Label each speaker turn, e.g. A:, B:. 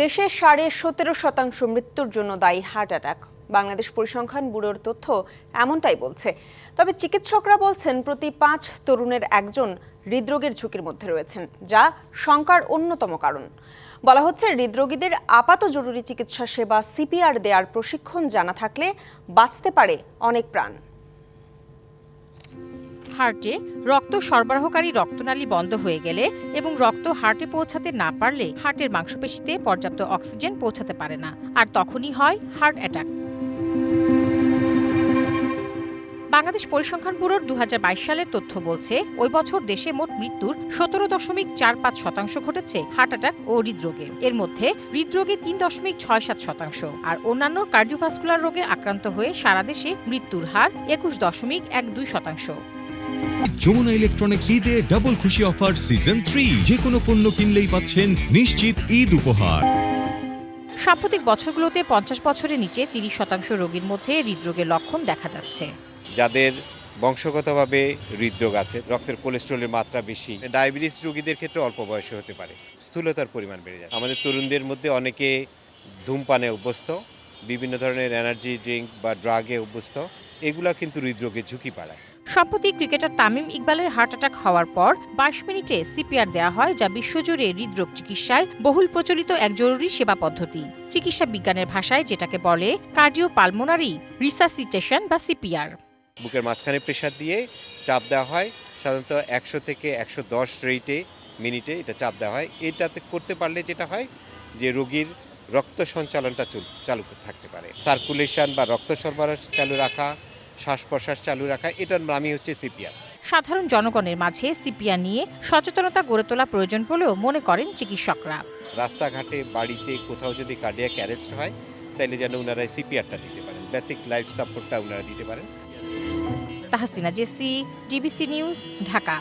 A: দেশে সাড়ে সতেরো শতাংশ মৃত্যুর জন্য দায়ী হার্ট অ্যাটাক। বাংলাদেশ পরিসংখ্যান ব্যুরোর তথ্য এমনটাই বলছে। তবে চিকিৎসকরা বলছেন, প্রতি পাঁচ তরুণের একজন হৃদরোগের ঝুঁকির মধ্যে রয়েছেন, যা শঙ্কার অন্যতম কারণ। বলা হচ্ছে, হৃদরোগীদের আপাত জরুরি চিকিৎসা সেবা সিপিআর দেওয়ার প্রশিক্ষণ জানা থাকলে বাঁচতে পারে অনেক প্রাণ।
B: হার্টে রক্ত সরবরাহকারী রক্তনালী বন্ধ হয়ে গেলে এবং রক্ত হার্টে পৌঁছাতে না পারলে হার্টের মাংসপেশিতে পর্যাপ্ত অক্সিজেন পৌঁছাতে পারে না। আর তখনই হয় হার্ট অ্যাটাক। বাংলাদেশ পরিসংখ্যান ব্যুরোর দু হাজার বাইশ সালের তথ্য বলছে, ওই বছর দেশে মোট মৃত্যুর সতেরো দশমিক চার পাঁচ শতাংশ ঘটেছে হার্ট অ্যাটাক ও হৃদরোগে। এর মধ্যে হৃদরোগে তিন দশমিক ছয় সাত শতাংশ আর অন্যান্য কার্ডিওভাস্কুলার রোগে আক্রান্ত হয়ে সারা দেশে মৃত্যুর হার একুশ দশমিক এক দুই শতাংশ।
C: যমুনা ইলেকট্রনিক্স ঈদে ডাবল খুশি অফার সিজন থ্রি যে কোনো পণ্য কিনলেই পাচ্ছেন নিশ্চিত ঈদ উপহার।
B: সাম্প্রতিক বছরগুলোতে পঞ্চাশ বছরের নিচে তিরিশ শতাংশ রোগীর মধ্যে হৃদরোগের লক্ষণ দেখা যাচ্ছে।
D: যাদের বংশগতভাবে হৃদরোগ আছে রক্তের কোলেস্ট্রলের মাত্রা বেশি ডায়াবেটিস রোগীদের ক্ষেত্রে অল্প বয়সে হতে পারে স্থূলতার পরিমাণ বেড়ে যায় আমাদের তরুণদের মধ্যে অনেকে ধূমপানে অভ্যস্ত বিভিন্ন ধরনের এনার্জি ড্রিঙ্ক বা ড্রাগে অভ্যস্ত এগুলা কিন্তু হৃদরোগের ঝুঁকি বাড়ায়।
B: সম্প্রতি ক্রিকেটার তামিম ইকবালের হার্ট অ্যাটাক হওয়ার পর বাইশ মিনিটে সিপিআর দেওয়া হয়, যা বিশ্বজুড়ে হৃদরোগ চিকিৎসায় বহুল প্রচলিত এক জরুরি সেবা পদ্ধতি। চিকিৎসা বিজ্ঞানের ভাষায় যেটাকে বলে কার্ডিও পালমোনারি রিসাসিটেশন বা সিপিআর।
D: বুকের মাঝখানে প্রেশার দিয়ে চাপ দেওয়া হয়, সাধারণত একশো থেকে একশো দশ রেটে, মিনিটে এটা চাপ দেওয়া হয়। এটাতে করতে পারলে যেটা হয় যে রোগীর রক্ত সঞ্চালনটা চল- থাকতে পারে। সার্কুলেশন বা রক্ত সরবরাহ চালু রাখা শ্বাস প্রশ্বাস চালু রাখা এটার নামই হচ্ছে সিপিআর।
B: সাধারণ জনগণের মাঝে সিপিআর নিয়ে সচেতনতা গড়ে তোলা প্রয়োজন বলেও মনে করেন চিকিৎসকরা।
D: রাস্তাঘাটে বাড়িতে কোথাও যদি কার্ডিয়াক অ্যারেস্ট হয় তাহলে যেন ওনারা সিপিআরটা দিতে পারেন। বেসিক লাইফ সাপোর্টটা ওনারা দিতে পারেন।
B: Tahsina Jesy DBC news Dhaka.